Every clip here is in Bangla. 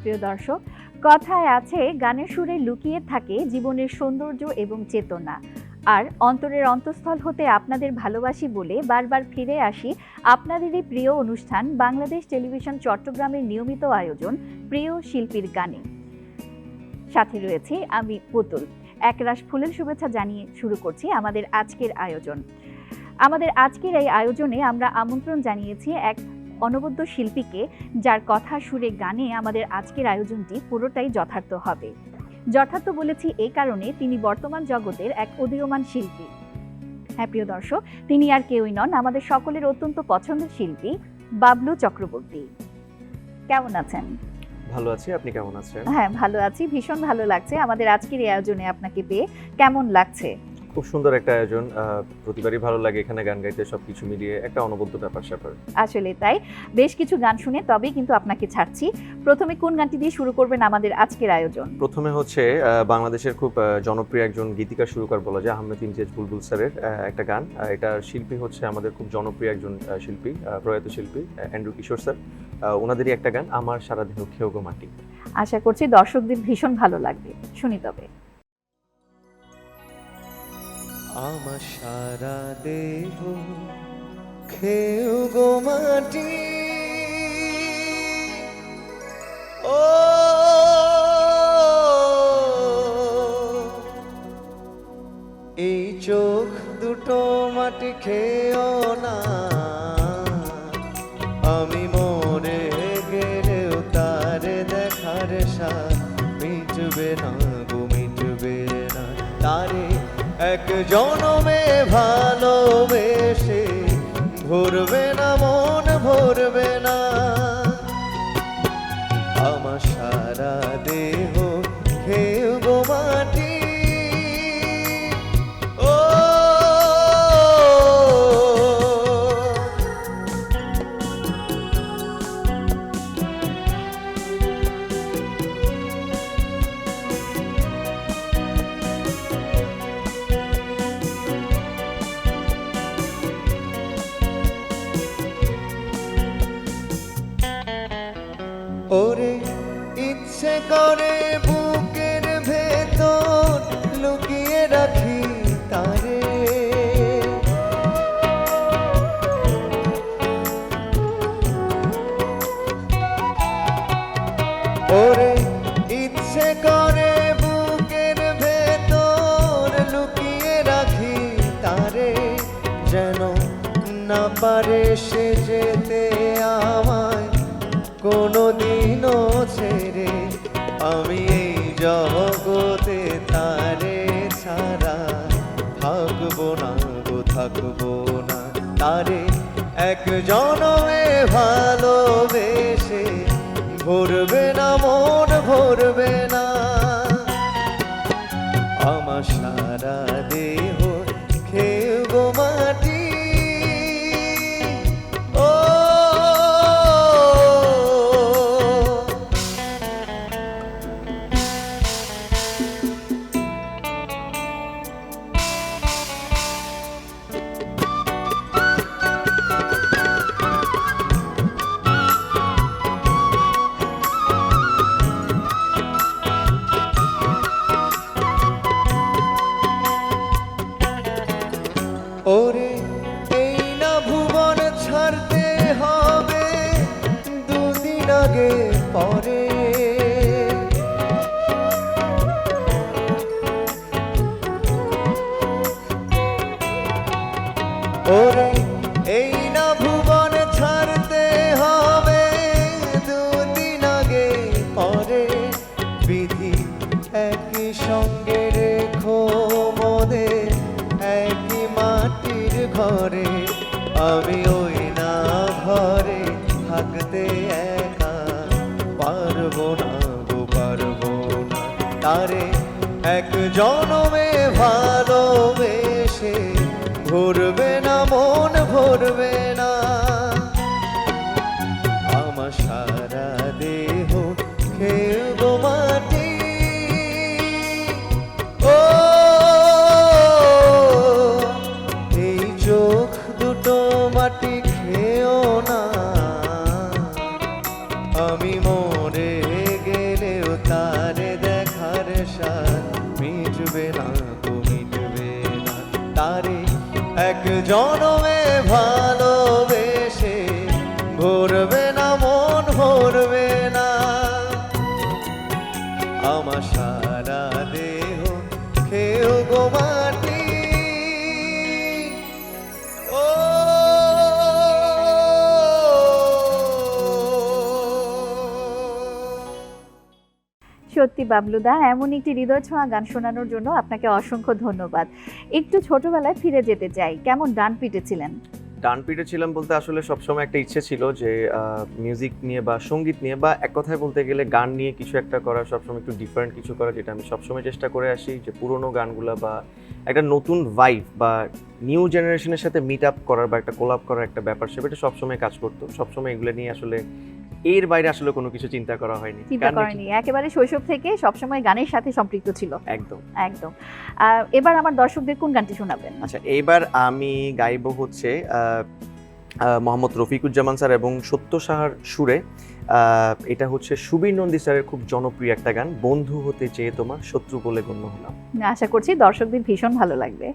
সুপ্রিয় দর্শক, কথায় আছে, গানের সুরে লুকিয়ে থাকে জীবনের সৌন্দর্য এবং চেতনা। আর অন্তরের অন্তঃস্থল হতে আপনাদের ভালোবাসি বলে বারবার ফিরে আসি আপনাদেরই প্রিয় অনুষ্ঠান বাংলাদেশ টেলিভিশন চট্টগ্রামের নিয়মিত আয়োজন প্রিয় শিল্পীর গানে। সাথে রয়েছে আমি পুতুল। একরাশ ফুলের শুভেচ্ছা জানিয়ে শুরু করছি আমাদের আজকের আয়োজন। আমাদের আজকের এই আয়োজনে আমরা আমন্ত্রণ জানিয়েছি এক অনবদ্য শিল্পীকে যার কথা সুরে গানে আমাদের আজকের আয়োজনটি পুরোটাই যথার্থ হবে। যথার্থ বলেছি এই কারণে তিনি বর্তমান জগতের এক উদীয়মান শিল্পী। হ্যাঁ প্রিয় দর্শক তিনি আর কেউই নন আমাদের সকলের অত্যন্ত পছন্দের শিল্পী বাবলু চক্রবর্তী। কেমন আছেন? ভালো আছি আপনি কেমন আছেন? হ্যাঁ ভালো আছি ভীষণ ভালো লাগছে আমাদের আজকের এই আয়োজনে আপনাকে পেয়ে। কেমন লাগছে? খুব সুন্দর একটা আয়োজন প্রতিবারই ভালো লাগে এখানে গান গাইতে সবকিছু মিলিয়ে একটা অনবদ্য ব্যাপার স্যাপার। আসলে তাই। বেশ কিছু গান শুনে তবেই কিন্তু আপনাকে ছাড়ছি। প্রথমে কোন গানটি দিয়ে শুরু করবেন আমাদের আজকের আয়োজন? প্রথমে হচ্ছে বাংলাদেশের খুব জনপ্রিয় একজন গীতিকার সুরকার বলা যায় আহমেদ ইমতিয়াজ বুলবুল স্যারের একটা গান। এটা শিল্পী হচ্ছে আমাদের খুব জনপ্রিয় একজন শিল্পী প্রয়াত শিল্পী অ্যান্ড্রু কিশোর স্যার। ওনাদেরই একটা গান আমার সারা দেহ খেয়েও গো মাটি। আশা করছি দর্শকদের ভীষণ ভালো লাগবে। শুনি তবে। আমার সারা দেহ খেউ গো মাটি। ও এই চোখ দুটো মাটি খেও না। জনমে ভালোবেসে ভরবে না মন ভরবে না। আমার সারা দেহ খেয়ে গো মাটি থাকব না তারে এক জনমে ভালোবেসে ভরবে না মন ভরবে আগে মাটি সত্যি বাবলুদা এমন একটি হৃদয় ছোঁয়া গান শোনানোর জন্য আপনাকে অসংখ্য ধন্যবাদ। একটু ছোটবেলায় ফিরে যেতে চাই, কেমন ডান পিটেছিলেন ডান পিটে ছিলাম বলতে আসলে সবসময় একটা ইচ্ছে ছিল যে মিউজিক নিয়ে বা সংগীত নিয়ে বা এক কথায় বলতে গেলে গান নিয়ে কিছু একটা করা সবসময় একটু ডিফারেন্ট কিছু করা যেটা আমি সবসময় চেষ্টা করে আসি যে পুরোনো গানগুলো বা একটা নতুন ভাইব বা নিউ জেনারেশনের সাথে মিট আপ করার বা একটা কোলাপ করার একটা ব্যাপার, সেটা সবসময় কাজ করতো। সবসময় এগুলো নিয়ে আসলে এর বাইরে আসলে কোনো কিছু চিন্তা করা হয়নি। চিন্তা করেনি। একেবারে শৈশব থেকে সবসময় গানের সাথে সম্পৃক্ত ছিল। একদম। একদম। এবার আমার দর্শকদের কোন গানটি শোনাবেন? আচ্ছা এইবার আমি গাইব হচ্ছে মোহাম্মদ রফিকুজ্জামান স্যার এবং সত্য সাহার সুরে। আহ, এটা হচ্ছে সুবীর নন্দী স্যারের খুব জনপ্রিয় একটা গান বন্ধু হতে চেয়ে তোমার শত্রু বলে গণ্য হলাম। আশা করছি দর্শকদের ভীষণ ভালো লাগবে।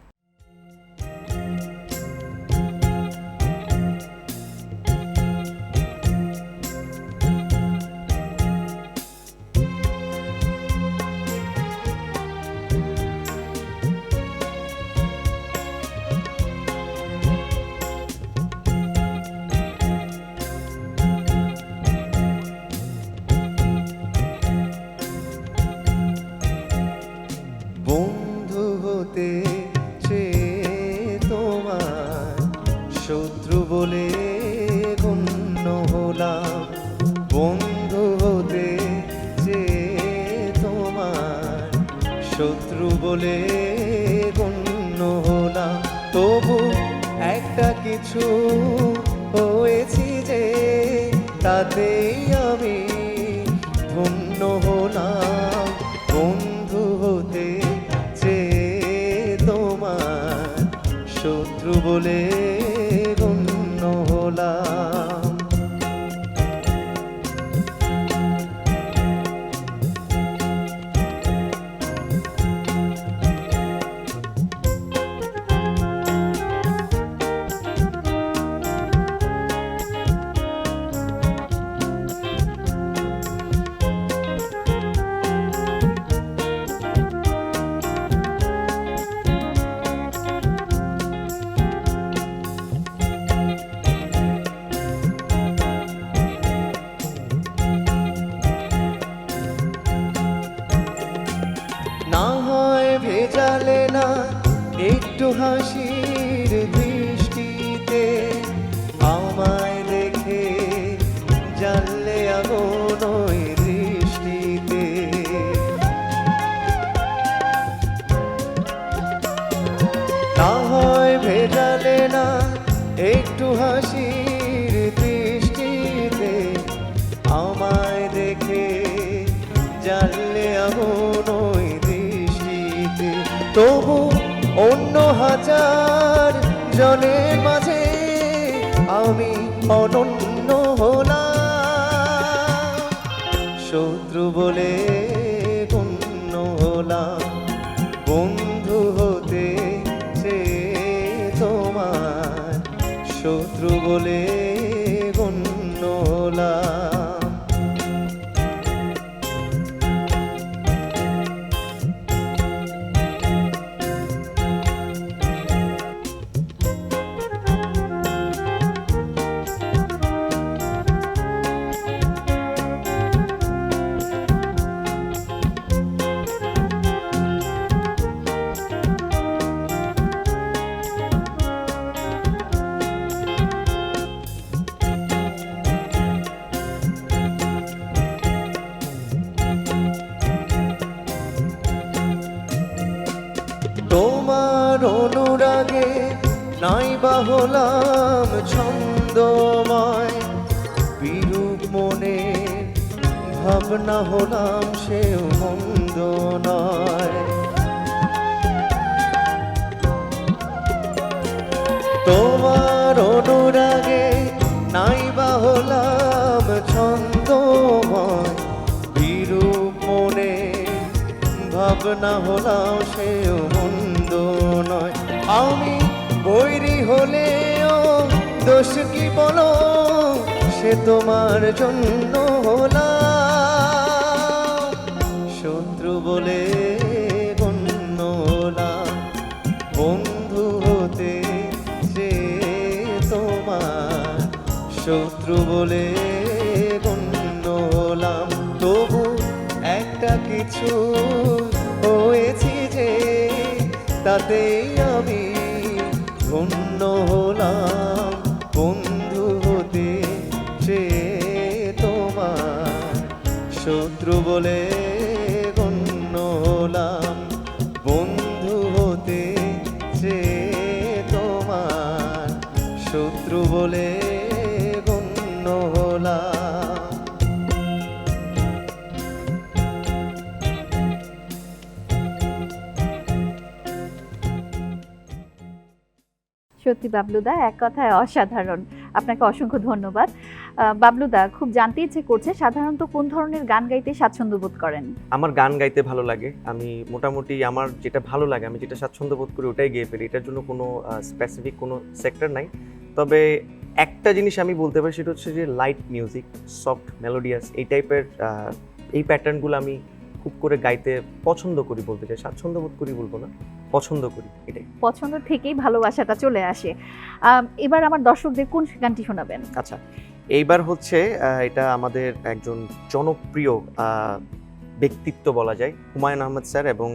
তবু অন্য হাজার জনের মাঝে আমি অনন্য হলাম। শত্রু বলে গণ্য হলাম। বন্ধু হতে সে তোমার। শত্রু বলে অনুরাগে নাই বা হলাম ছন্দময়। বিরূপ মনে ভাবনা হলাম সেও মন্দ নয়। তোমার অনুরাগে নাই বা হলাম ছন্দময়। বিরূপ মনে ভাবনা হলাম সেও হলেও দোষ কি বলো? সে তোমার জন্য হলাম। শত্রু বলে যে তোমার। শত্রু বলে গণ্য তবু একটা কিছু হয়েছি যে, তাতেই আমি ধন্য। হলাম বন্ধু হতে সে তোমার। শত্রু বলে গণ্য হলাম বন্ধু হতে সে তোমার। শত্রু বলে সত্যি বাবলুদা এক কথায় অসাধারণ। আপনাকে অসংখ্য ধন্যবাদ। বাবলুদা খুব জানতে ইচ্ছে করছে, সাধারণত কোন ধরনের গান গাইতে স্বাচ্ছন্দ্য বোধ করেন? আমার গান গাইতে ভালো লাগে। আমি মোটামুটি আমার যেটা ভালো লাগে, আমি যেটা স্বাচ্ছন্দ্য বোধ করি ওটাই গেয়ে ফেলি। এটার জন্য কোনো স্পেসিফিক কোনো সেক্টর নাই। তবে একটা জিনিস আমি বলতে পারি, সেটা হচ্ছে যে লাইট মিউজিক সফট মেলোডিয়াস এই টাইপের এই প্যাটার্নগুলো আমি খুব করে গাইতে পছন্দ করি বলতে চাই। স্বাচ্ছন্দ্য বোধ করি বলব না। পছন্দ করি এটাই। পছন্দ থেকেই ভালোবাসাটা চলে আসে। এবার আমার দর্শকদের কোন গানটি শোনাবেন? আচ্ছা এইবার হচ্ছে এটা আমাদের একজন জনপ্রিয় ব্যক্তিত্ব বলা যায় হুমায়ুন আহমদ স্যার এবং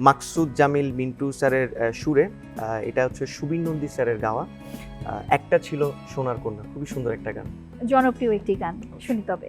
মাকসুদ জামিল মিন্টু স্যারের সুরে। এটা হচ্ছে সুবিন নন্দী স্যারের গাওয়া। একটা ছিল সোনার কন্যা। খুবই সুন্দর একটা গান। জনপ্রিয় একটি গান। শুনি তবে।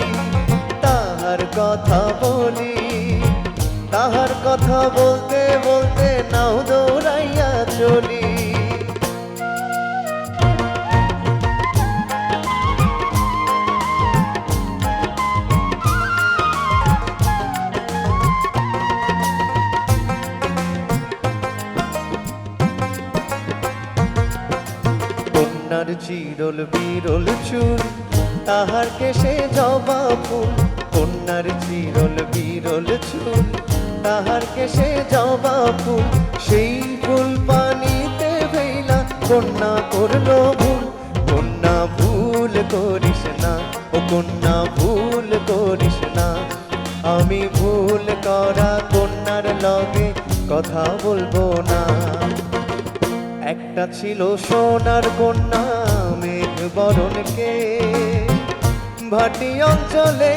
কথা বলি, তাহার কথা বলতে বলতে নাও দৌড়াইয়া চলি। কন্যার চিরল বিরল চুল, তাহার কেশে জবা ফুল কন্যার চিরল বিরল চুল তাহার কেশে জবা ফুল, সেই ফুল পানিতে ভেলা কন্যা করল ভুল। কন্যা ভুল করিস না, ও কন্যা ভুল করিস না। আমি ভুল করা কন্যার লগে কথা বলব না। একটা ছিল সোনার কন্যা, মেঘ বরণকে, ভাটি অঞ্চলে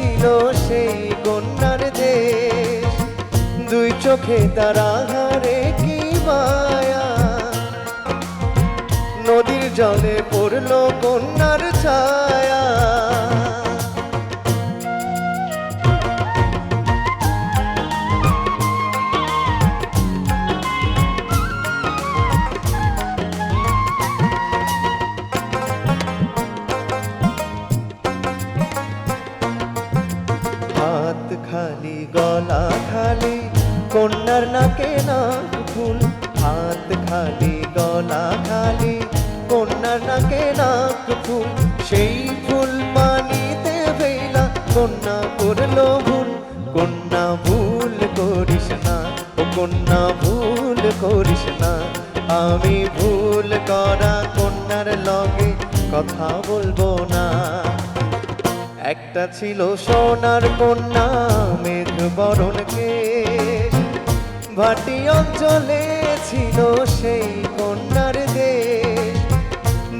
ছিল সেই কন্যার দে দুই চোখে তার হারে কি মায়া। নদীর জলে পড়ল কন্যার ছায়া। করল ভুল কন্যা ভুল করিস না, ও কন্যা ভুল করিস না। আমি ভুল করা কন্যার লগে কথা বলব না। একটা ছিল সোনার কন্যা, মেঘ বরণ কেশ। ভাটি অঞ্চলে ছিল সেই কন্যার দেশ।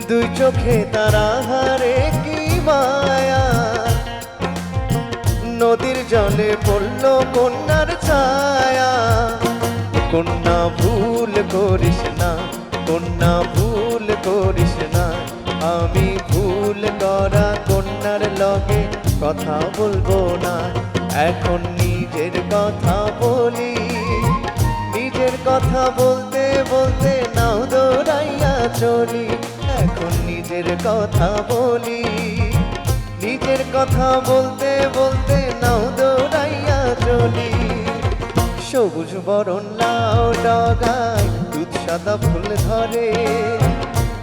দুই চোখে তারা হারে কি মায়া। নদীর জলে পড়ল কন্যার ছায়া। কন্যা, ভুল করিস না, কন্যা, ভুল করিস না। আমি ভুল করা কন্যার লগে কথা বলব না। এখন নিজের কথা বলি। নিজের কথা বলতে বলতে না চলি। এখন নিজের কথা বলি। নিজের কথা বলতে বলতে নাও দৌড়াইয়া চলি। সবুজ বরণ লাউ ডগায়, দুধ সাদা ফুল ধরে।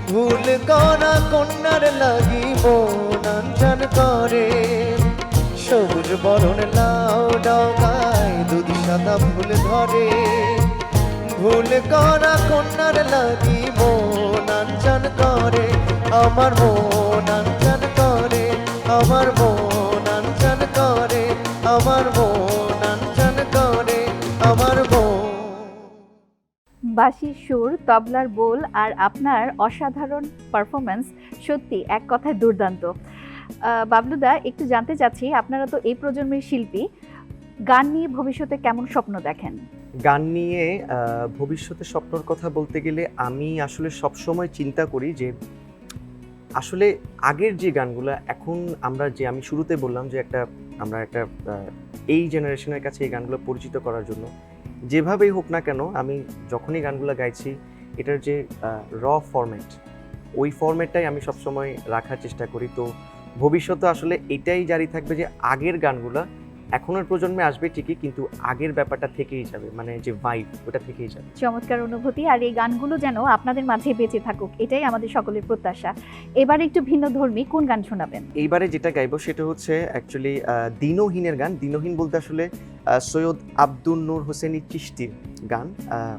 ভুল করা কন্যার লাগি মন আঞ্জান করে। সবুজ বরণ লাউ ডগায়, দুধ সাদা ফুল ধরে। ভুল করা কন্যার লাগি মন আঞ্জান করে। আমার মন আঞ্জান করে আমার মন আঞ্জান করে আমার মন আঞ্জান করে আমার মন বাঁশির সুর তবলার বোল আর আপনার অসাধারণ পারফরমেন্স সত্যি এক কথায় দুর্দান্ত। বাবলুদা একটু জানতে চাচ্ছি আপনারা তো এই প্রজন্মের শিল্পী। গান নিয়ে ভবিষ্যতে কেমন স্বপ্ন দেখেন? গান নিয়ে ভবিষ্যতে স্বপ্নর কথা বলতে গেলে আমি আসলে সবসময় চিন্তা করি যে আসলে আগের যে গানগুলো, এখন আমরা যে, আমি শুরুতে বললাম যে একটা, আমরা একটা এই জেনারেশনের কাছে এই গানগুলো পরিচিত করার জন্য, যেভাবেই হোক না কেন, আমি যখনই গানগুলো গাইছি, এটার যে র ফরম্যাট ওই ফরম্যাটটাই আমি সবসময় রাখার চেষ্টা করি। তো ভবিষ্যতে আসলে এটাই জারি থাকবে যে, আগের গানগুলা এখনের প্রজন্মে আসবে ঠিকই কিন্তু আগের ব্যাপারটা থেকেই যাবে মানে যে ভাইব ওটা থেকেই যাবে। চমৎকার অনুভূতি আর এই গানগুলো যেন আপনাদের মাঝে বেঁচে থাকুক এটাই আমাদের সকলের প্রত্যাশা। এবার একটু ভিন্ন ধর্মী কোন গান শোনাবেন? এইবারে যেটা গাইবো সেটা হচ্ছে অ্যাকচুয়ালি দিনহীনের গান। দিনহীন বলতে আসলে সৈয়দ আব্দুল নূর হোসেনি চিশতির গান।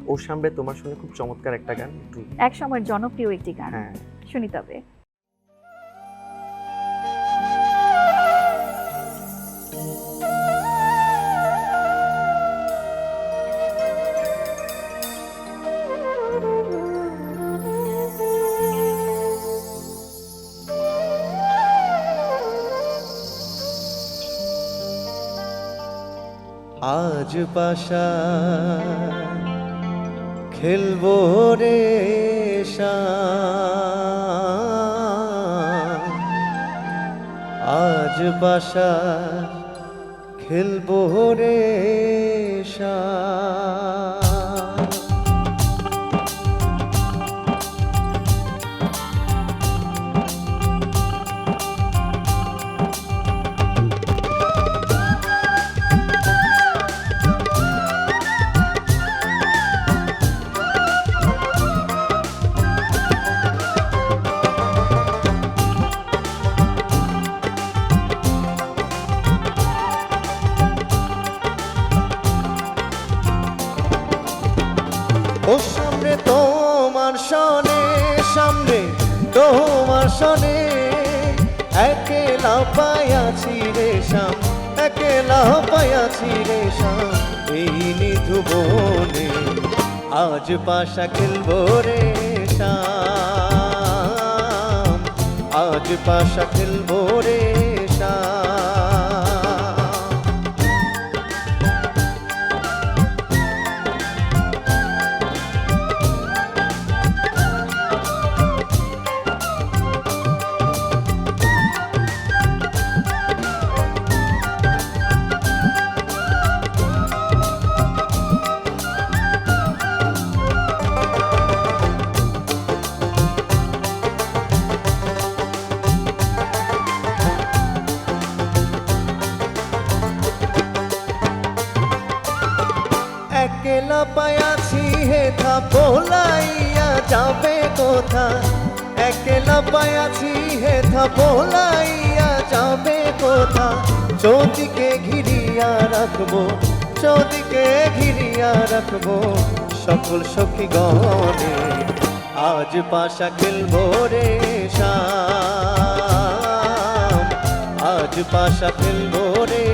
ওর সামনে তোমার সঙ্গে খুব চমৎকার একটা গান এক সময় জনপ্রিয় একটি গান। হ্যাঁ। শুনি তবে। পাশা খেলব রে। আজ পাশা খেলব রে শাম। একেলা পায়াছি রে এই নিধু বনে আজ পাশা খেলব রে আজ পাশা খেলব রে কোথা। একলা পায়াছি হেথা পোলাইয়া যাবে কোথা? চৌদিকে ঘিরিয়া রাখব, চৌদিকে ঘিরিয়া রাখব সকল সখী গণে আজ পাশা খেলব রে শাম আজ পাশা খেলব রে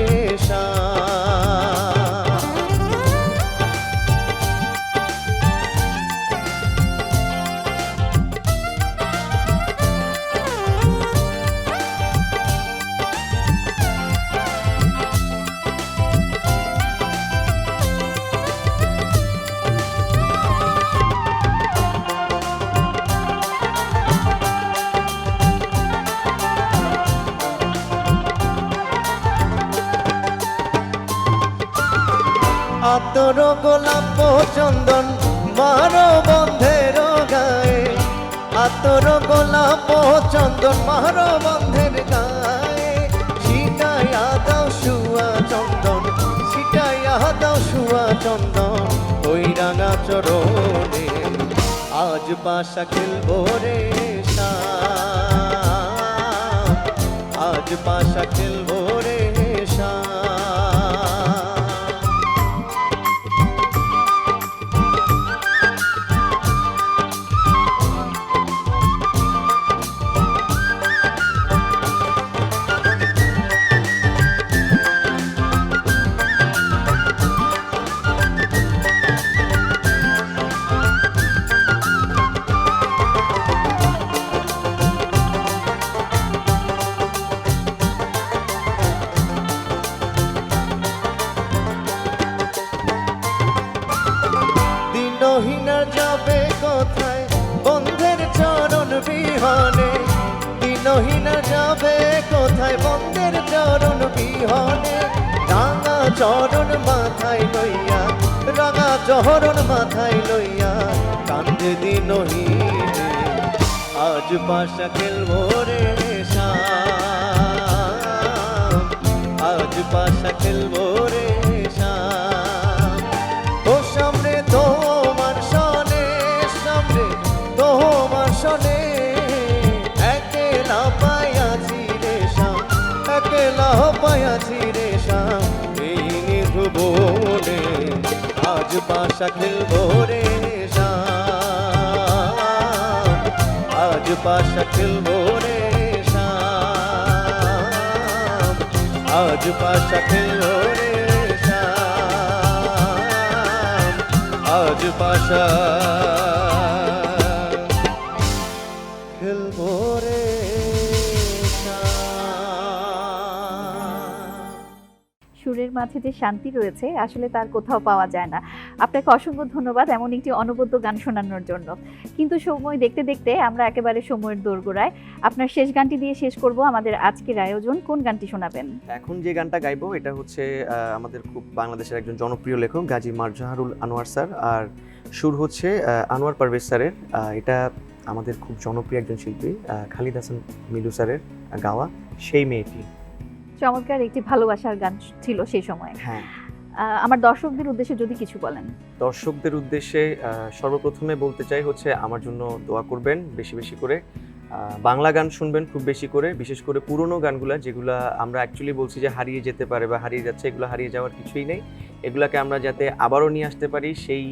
আতর গোলাপ চন্দন মারো বন্ধের গায়ে আতর গোলাপ চন্দন মার বন্ধের গায়ে সিটাইয়া দাও শুয়া চন্দন সিটাইয়া দাও শুয়া চন্দন ওই রাঙা চরণে আজ পাশা খেলব রে। আজ পাশা খেলব দিনহীনা যাবে কোথায়? বন্ধের চরণ বিহনে। দিনহীনা যাবে কোথায়? বন্ধের চরণ বিহনে। রাঙা চরণ মাথায় লইয়া, রাঙা চরণ মাথায় লইয়া কান্দে দিনহীনে। আজ পাশা খেলব রে আজ পাশা খেলব রে পায়াছি রে শ্যাম, এই নিভুবনে আজ পাশা খেলব রে শ্যাম, আজ পাশা খেলব রে শ্যাম, আজ পাশা খেলব রে শ্যাম, আজ পাশা মাঝে যে শান্তি রয়েছে, আসলে তার কোথাও পাওয়া যায় না। আপনাকে অসংখ্য ধন্যবাদ এমন একটি অনবদ্য গান শোনানোর জন্য। কিন্তু সময় দেখতে দেখতে আমরা একেবারে সময়ের দোরগোড়ায় আপনার শেষ গানটি দিয়ে শেষ করব আমাদের আজকের আয়োজন। কোন গানটি শোনাবেন? এখন যে গানটা গাইবো, এটা হচ্ছে আমাদের খুব বাংলাদেশের একজন জনপ্রিয় লেখক গাজী মারজাহারুল আনোয়ার স্যার। আর সুর হচ্ছে আনোয়ার পারভেজ স্যারের। এটা আমাদের খুব জনপ্রিয় একজন শিল্পী খালিদ হাসান মিলু স্যারের গাওয়া। সেই মেয়েটি। চমৎকার একটি ভালোবাসার গান ছিল সেই সময়। হ্যাঁ। আমার দর্শকদের উদ্দেশ্যে যদি কিছু বলেন। দর্শকদের উদ্দেশ্যে সর্বপ্রথমে বলতে চাই হচ্ছে আমার জন্য দোয়া করবেন বেশি বেশি করে। বাংলা গান শুনবেন খুব বেশি করে বিশেষ করে পুরনো গানগুলা যেগুলা আমরা অ্যাকচুয়ালি বলছি যে হারিয়ে যেতে পারে বা হারিয়ে যাচ্ছে এগুলো হারিয়ে যাওয়ার কিছুই নেই। এগুলাকে আমরা যাতে আবারও নিয়ে আসতে পারি সেই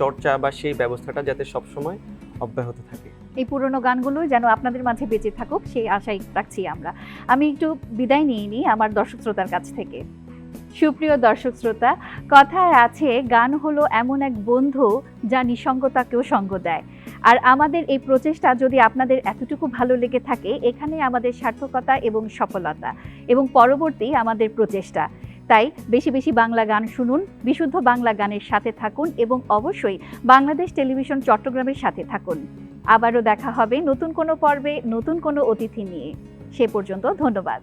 চর্চা বা সেই ব্যবস্থাটা যাতে সবসময় অব্যাহত থাকে। এই পুরনো গানগুলো যেন আপনাদের মাঝে বেঁচে থাকুক, সেই আশাই রাখছি আমরা। আমি একটু বিদায় নিয়ে নিই আমার দর্শক শ্রোতার কাছ থেকে। সুপ্রিয় দর্শক শ্রোতা, কথায় আছে, গান হলো এমন এক বন্ধু যা নিঃসঙ্গতাকেও সঙ্গ দেয়। আর আমাদের এই প্রচেষ্টা যদি আপনাদের এতটুকু ভালো লেগে থাকে, এখানে আমাদের সার্থকতা এবং সফলতা এবং পরবর্তী আমাদের প্রচেষ্টা। তাই বেশি বেশি বাংলা গান শুনুন, বিশুদ্ধ বাংলা গানের সাথে থাকুন এবং অবশ্যই বাংলাদেশ টেলিভিশন চট্টগ্রামের সাথে থাকুন। আবারও দেখা হবে নতুন কোনো পর্বে নতুন কোনো অতিথি নিয়ে। সে পর্যন্ত ধন্যবাদ।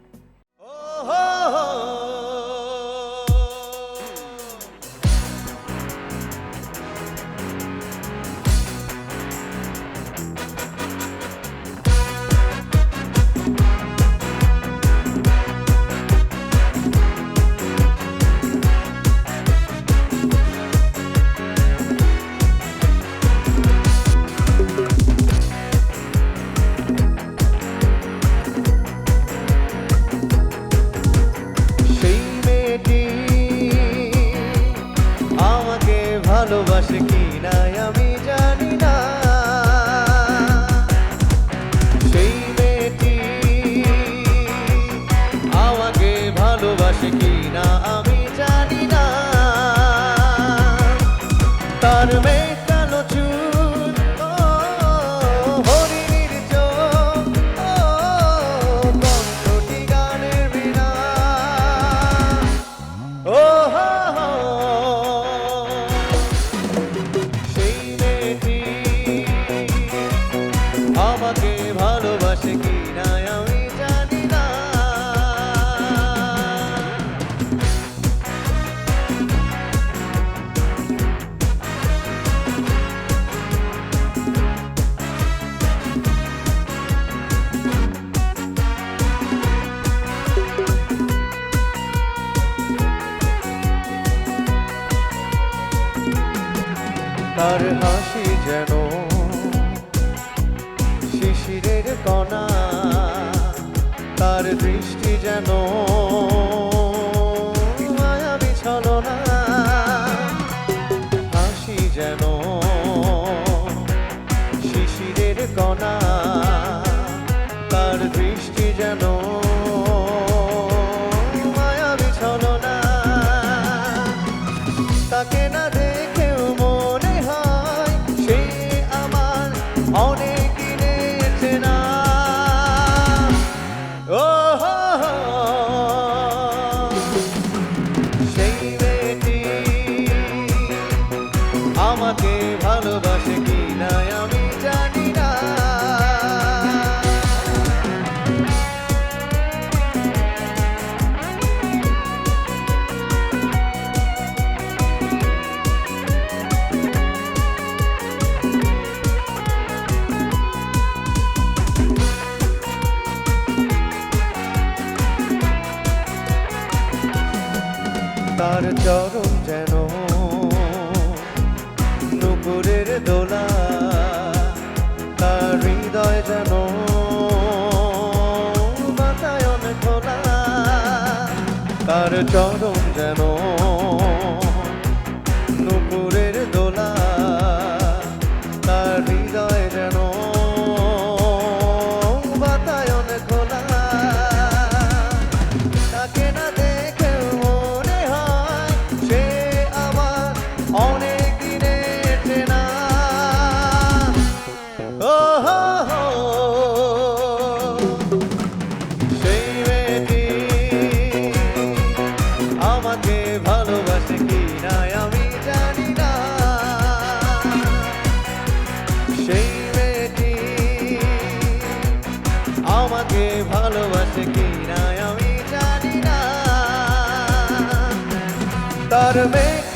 শিশিরের গনা তার চরণ যেন আমাকে ভালোবাসে কিনা আমি জানি না। তার মেয়ে